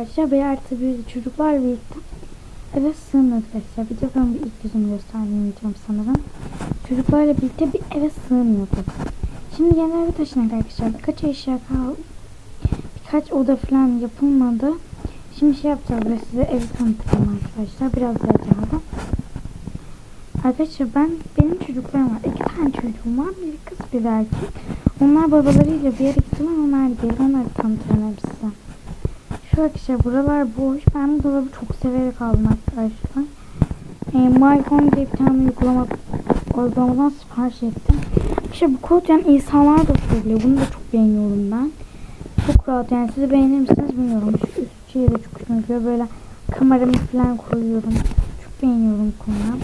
arkadaşlar. Bir artı bir çocuklar birlikte eve sığmıyorduk arkadaşlar. Bir de ben bir ilk yüzümü göstermeyeceğim sanırım. Çocuklarla birlikte bir eve sığmıyorduk. Şimdi yeni eve taşınak arkadaşlar. Birkaç eşya kaldı. Birkaç oda falan yapılmadı. Şimdi şey yapacağız ve size evi tanıtacağım arkadaşlar. Biraz caldı. Arkadaşlar ben benim çocuklarım var. İki tane çocuğum var. Bir kız bir erkek. Onlar babalarıyla bir yere gittiler. Onlar yere. Onları hep size. Arkadaşlar buralar boş. Ben bu dolabı çok severek aldım arkadaşlar. E, MyHome diye bir tane uygulama uygulamadan sipariş ettim. İşte bu kod yani insanlar da söylüyor. Bunu da çok beğeniyorum ben. Çok rahat yani siz beğenir misiniz bilmiyorum. Şu üst şeyi de çok hoşuma gidiyor. Böyle kameramı falan koyuyorum. Çok beğeniyorum bu konuda.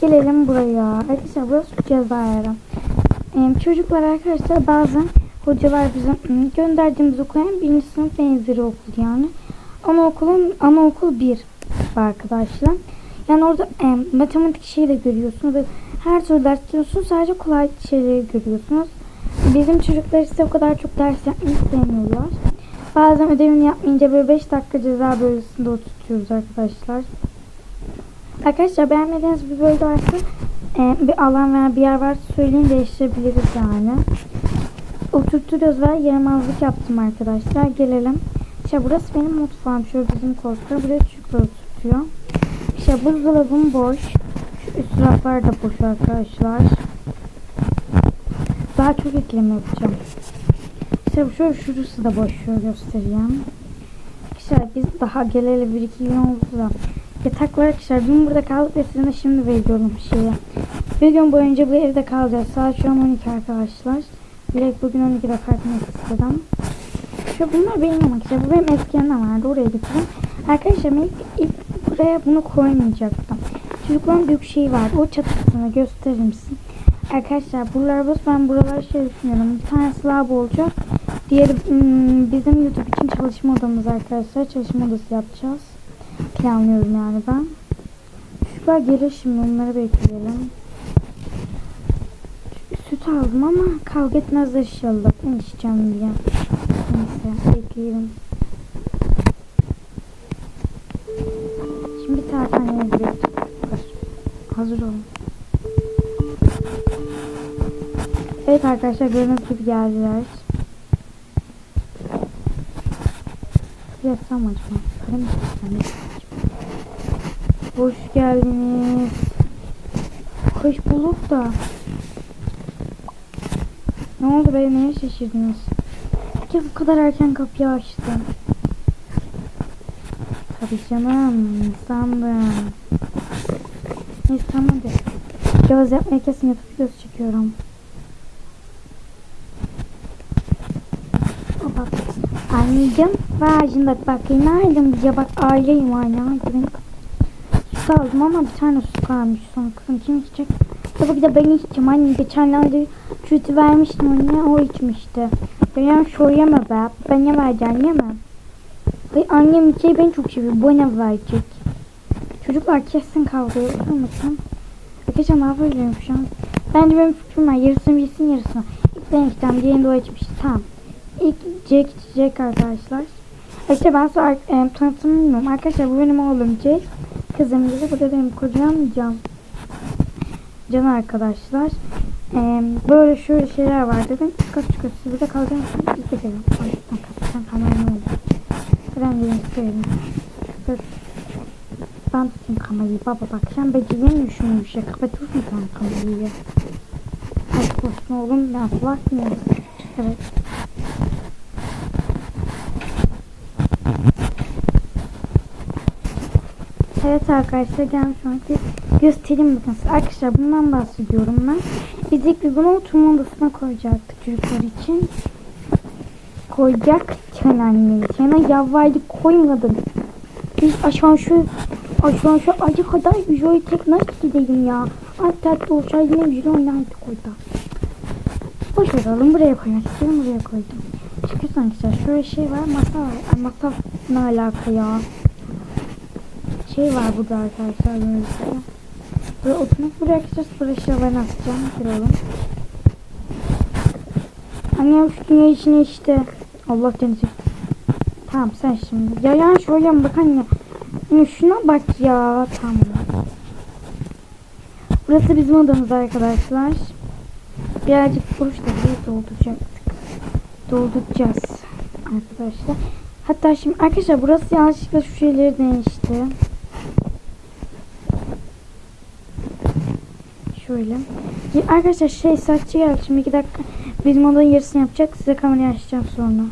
Gelelim buraya. Arkadaşlar burası cezaevi. Ee, çocuklar arkadaşlar bazen hocalar bizim gönderdiğimiz okula yani birinci sınıf benzeri okul yani. Anaokulun anaokul 1 arkadaşlar. Yani orada e, matematik şeyi de görüyorsunuz ve her türlü ders görüyorsunuz. Sadece kolay şeyleri görüyorsunuz. Bizim çocuklar ise o kadar çok ders yapmayı sevmiyorlar. Bazen ödevini yapmayınca böyle 5 dakika ceza bölgesinde oturtuyoruz arkadaşlar. Arkadaşlar beğenmediğiniz bir bölge varsa e, bir alan veya bir yer varsa söyleyin değiştirebiliriz yani. Oturtuyoruz ve yaramazlık yaptım arkadaşlar. Gelelim. İşte burası benim mutfağım. Şöyle bizim koltuklar. Buraya çocuklar oturtuyor. İşte buzdolabım boş. Şu üst raflar da boş arkadaşlar. Daha çok ekleme yapacağım. İşte şöyle şurası da boş. Şöyle göstereyim. İşte biz daha geleli bir iki gün oldu da. Yataklar arkadaşlar dün burada kaldık ve sizinle şimdi veriyorum şeyi. Bir gün boyunca bu evde kalacağız. Saat şu an 12 arkadaşlar. Direkt bugün 12'de kalkmak istedim. Şu bunlar benim ama işte bu benim eski yanımda vardı. Oraya getirdim. Arkadaşlar ilk, ilk buraya bunu koymayacaktım. Çocukların büyük şeyi var. O çatısını gösterir misin? Arkadaşlar buralar boş. Ben buralar şey düşünüyorum. Bir tanesi lab olacak. Diğeri hmm, bizim YouTube için çalışma odamız arkadaşlar. Çalışma odası yapacağız. Planlıyorum yani ben. Çocuklar gelir şimdi onları bekleyelim. Süt aldım ama kavga etmezler inşallah. Ben içeceğim diye. Neyse bekleyelim. Şimdi tarhaneye gidiyoruz. Hazır olun. Evet arkadaşlar gördüğünüz gibi geldiler. Yatsam acaba? Para mı? Hoş geldiniz. Hoş bulduk da. Ne oldu be neye şaşırdınız? Ya bu kadar erken kapıyı açtım. Tabii canım sandım. Neyse tamam hadi. Göz yapmaya kesin yapıp göz çekiyorum. Bak. Anneciğim vacin bak bak günaydın bize bak aileyim hala. Su aldım ama bir tane su kalmış son kızım kim içecek? Tabii ki de ben içeceğim annem geçenlerde sütü vermiştim anne o içmişti. Benim şu yeme be ben ne vereceğim yeme. Ay annem içeyi ben çok seviyorum bana verecek. Çocuklar kesin kavga yapıyor musun? Arkadaşlar ne yapıyorum şu an? Bence benim fikrim var yarısını bilsin yarısını. İlk ben içeceğim diğerini de o içmiş tamam. İlk Jack içecek arkadaşlar. İşte ben sonra e, tanıtımı bilmiyorum. Arkadaşlar bu benim oğlum Jack. Kızım gibi bu da benim kocam Can. Can arkadaşlar. E, böyle şöyle şeyler var dedim. Çıkart çıkart siz burada kalacaksınız. İlk geçelim. Kapatacağım kamerayı ne oldu? Ben de isterim. Ben tutayım kamerayı baba bak sen beceremiyorsun şu şey. Kapatıyorsun sen kamerayı. Aşk olsun oğlum ben bakmıyorum. Evet. Evet arkadaşlar gelmiş anki göstereyim bakın size. Arkadaşlar bundan bahsediyorum ben. Biz ilk bir bunu oturma odasına koyacaktık çocuklar için. Koyacakken annem. Sana yavvaydı koymadım. Biz aşağı şu aşağı şu acı kadar videoyu tek nasıl gideyim ya. Hatta olsa yine video oynardık orada. Boş verelim buraya koymak buraya koydum. Çıkıyorsun arkadaşlar şöyle şey var masa var. Masa ne alaka ya şey var burada arkadaşlar böyle. Böyle oturmak buraya açacağız. Buraya şuralarını asacağım. Kıralım. Annem şu dünya içine işte. Allah denizi. Tamam sen şimdi. Ya şuraya mı bak anne. Ya Şuna bak ya. Tamam. Burası bizim odamız arkadaşlar. Birazcık boş da burayı dolduracaktık. Dolduracağız arkadaşlar. Hatta şimdi arkadaşlar burası yanlışlıkla şu şeyleri değişti. Şöyle. Arkadaşlar şey saççı geldi şimdi iki dakika. Bizim odanın yarısını yapacak. Size kamerayı açacağım sonra.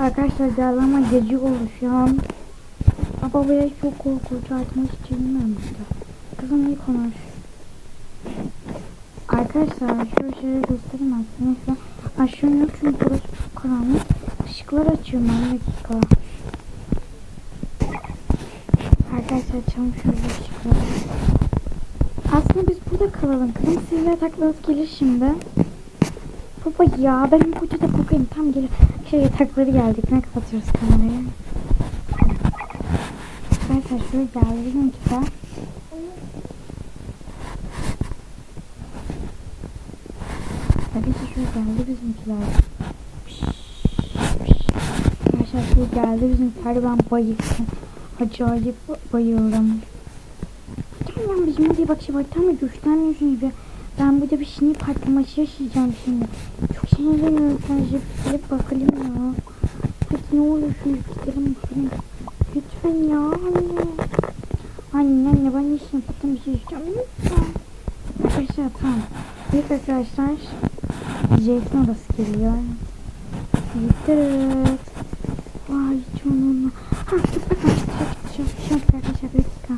Arkadaşlar geldi ama gece oldu şu an. Baba buraya çok korkunç artık hiç bilmiyorum burada. Kızım iyi konuş. Arkadaşlar şöyle şeyleri göstereyim aslında. Aşağı yok çünkü burası çok karanlık. Işıkları açıyorum ben bir dakika. Arkadaşlar açalım şöyle ışıkları. Aslında biz burada kalalım. Sizin yataklarınız gelir şimdi. Baba ya benim koca da kokayım tam gelir. Şey yatakları geldik. Ne kapatıyoruz kamerayı? Arkadaşlar şöyle geldi bizimkiler. Arkadaşlar şöyle geldi bizimkiler. Piş, piş. Arkadaşlar şöyle geldi bizimkiler. Ben bayıldım. Acayip bayıldım. Tamam bizim diye bak şey var. Tam da güçlenmiyorsun gibi. Ben burada bir sinir patlaması yaşayacağım şimdi. Çok sinirleniyorum. Sen gelip bakalım ya. Hadi ne olur şunu gidelim bakalım. Lütfen ya anne. Anne anne ben de sinir patlaması yaşayacağım. Lütfen. Arkadaşlar tamam. İlk arkadaşlar Jason odası geliyor. Yiğittir. Vay canına. Ha dur bakın. Şu, şu, şu arkadaşlar bir dakika.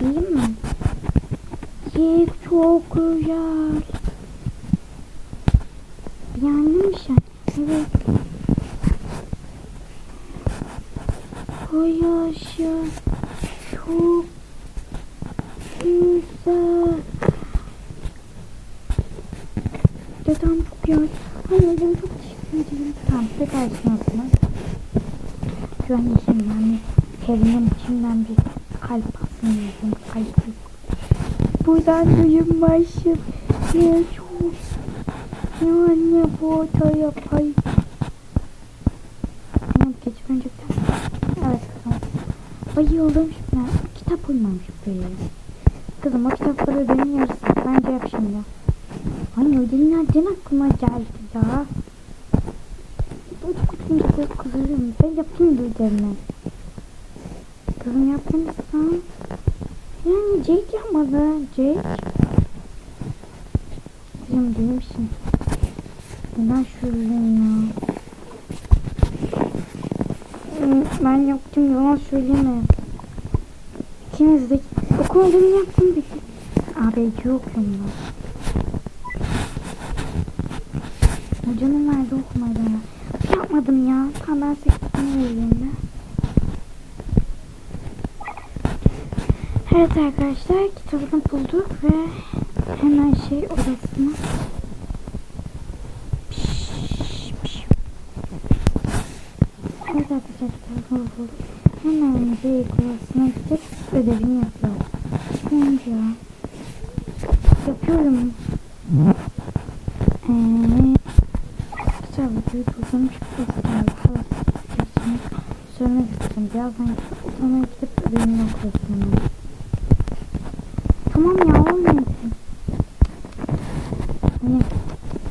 Geleyim mi? Yiğit Beğendin mi sen? Evet. Ay yaşa. Çok güzel. Dedem çok yavaş. Anneciğim çok teşekkür ederim. Tamam tekrar şansına. Şu an içimden bir Kevin'in içimden bir kalp atsın dedim. Kalp. Buradan başım. Ya çok. Ya anne bu oda yapay. Annem geçip önce Evet kızım. Bayıldım şimdi. Kitap uymamış buraya. Kızım o kitapları benim yarısı. Bence yap şimdi. Anne ödevin nereden aklıma geldi ya? Kutunca böyle kızarım. Ben yapayım da ödevimi. Kızım yapmamışsan. Yani Jake yapmadı. Jake. Kızım benim şimdi. Neden şöyleyim ya? Hmm, Ben yaptım yalan söyleme. İkiniz de okul ödevini yaptım bir. Abi yok bunlar. Hocanın nerede okumadı ya? Yapmadım ya. Tamam ben sekizini vereyim Evet arkadaşlar kitabını bulduk ve hemen şey odasına. Evet arkadaşlar bulduk. Hemen bir odasına gidip ödevini yapıyor. Çıkmayınca yapıyorum. Güzel videoyu durdurmuş gösterdi. Hepsini söylemek istedim. Birazdan odana gidip ödevini okuyorsun hemen. Tamam ya olmayın. Hani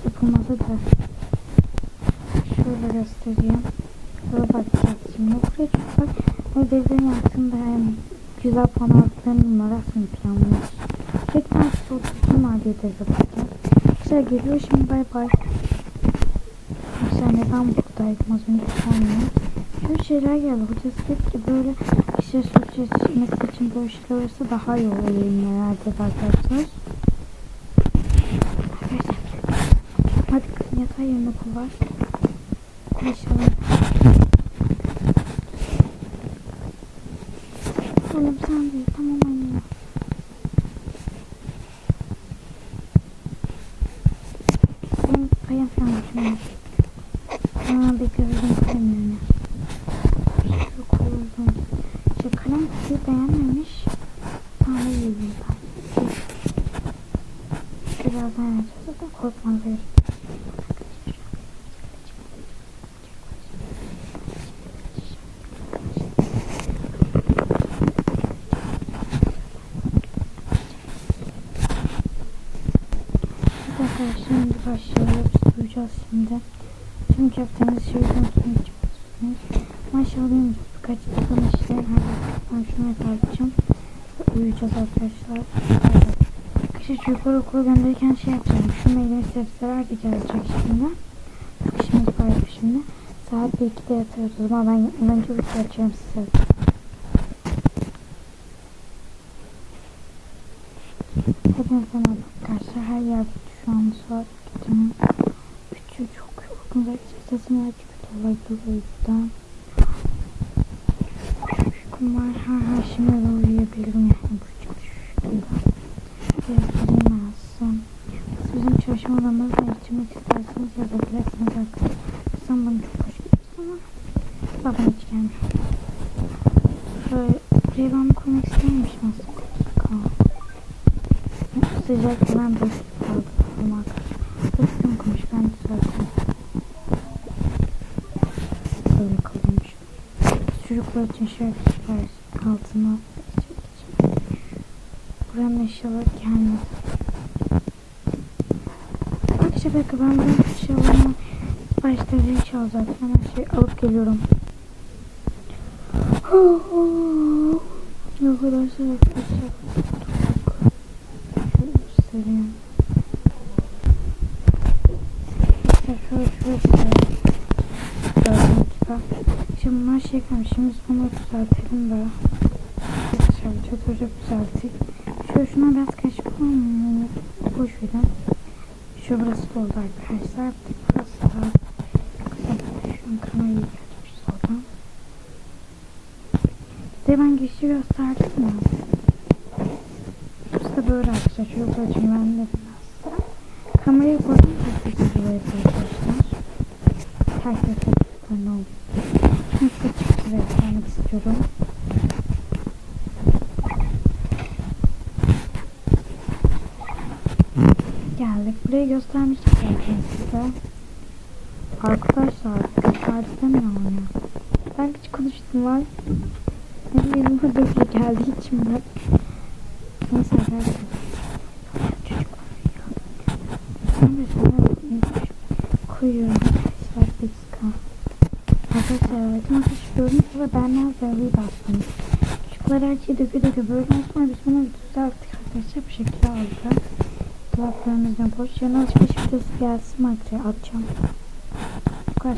yapılmadı da. Şöyle göstereyim. Şöyle bakacağız şimdi. Buraya çok bak. Ödevlerin altında hem güzel puan aldıklarının numarasını planlıyoruz. Çekten soğutucum var diye de bakacağız. Güzel geliyor şimdi bay bay. Arkadaşlar neden buradaydım az önce sanmıyorum. Böyle şeyler geldi. Hocası dedi ki böyle işte sözleşmesi için böyle şeyler olursa daha iyi olur herhalde arkadaşlar. Hadi kızım yatağı yerine var. İnşallah. Oğlum sen değil tamam anne. Benim payım falan düşünüyorum. Aa bir gördüm kalemini. Şu koydum. Şu kalem kutuyu beğenmemiş. Sana yiyeyim ben. birazdan yapacağız zaten korkmaları. Evet arkadaşlar. Duyacağız şimdi. Tüm yaptığımız şeyi unutmayın. Maşallah birkaç dakika işte ben şunu yapacağım. Uyuyacağız arkadaşlar. Arkadaşlar çocukları okula gönderirken şey yapacağım. Şu meyve sebzeler de gelecek şimdi. İşimiz var şimdi. Saat 1-2'de yatarız. O zaman ben yatmadan önce uyku açarım size. Hepinize merhaba arkadaşlar. Her yer şu an saat gecenin 3'ü çok yorgun ve sesim belki kötü olabilir o yüzden. Uykum var. Ha ha şimdi de uyuyabilirim yani bu. Evet, benim aslında. Bizim çalışma odamızda içmek isterseniz yazabilirsiniz arkadaşlar. Sen bana çok hoş geliyorsun ama babam hiç gelmiyor. Şöyle ben koymak istememişim aslında. Sıcak hemen bir kaldı. Ama Bıktım konuş ben düzelttim. Böyle kalmış. Çocuklar için şöyle var. Altına Buranın eşyalar gelmedi. Arkadaşlar belki ben buranın eşyalarını başta çal zaten. Hemen şey alıp geliyorum. Arkadaşlar arkadaşlar. Şöyle göstereyim. İşte şöyle şöyle göstereyim. Gördüğünüz Şimdi bunlar şey kalmış. Şimdi bunları düzeltelim de. Arkadaşlar çok çok düzelttik. Şöyle şuna biraz kaçmam mı? Boş verin. Şu burası doldu arkadaşlar. Burası da şu an kamerayı gelmiş soldan. Size ben geçişi gösterdim mi? Burası da böyle arkadaşlar. Çocuklar için ben. Kamerayı koydum. Güzel oluyor arkadaşlar. Herkes ne oldu? Çıktı vermek istiyorum. geldik. Burayı göstermiştik zaten size. Arkadaşlar gösterdim ya onu. Ben hiç konuştular. Benim burada bir geldi içimden. Neyse arkadaşlar. Çocuklar ya. Ben de sana koyuyorum arkadaşlar. Bir dakika. Arkadaşlar evet gibi ben ne yazarlıyı bastım. Çocuklar her şeyi dökü dökü böyle sonra biz bunu düzelttik arkadaşlar. Bu şekilde aldık. Dolaplarımızdan boş. Yarın alışveriş videosu gelsin arkadaşlar atacağım. Bu kadar.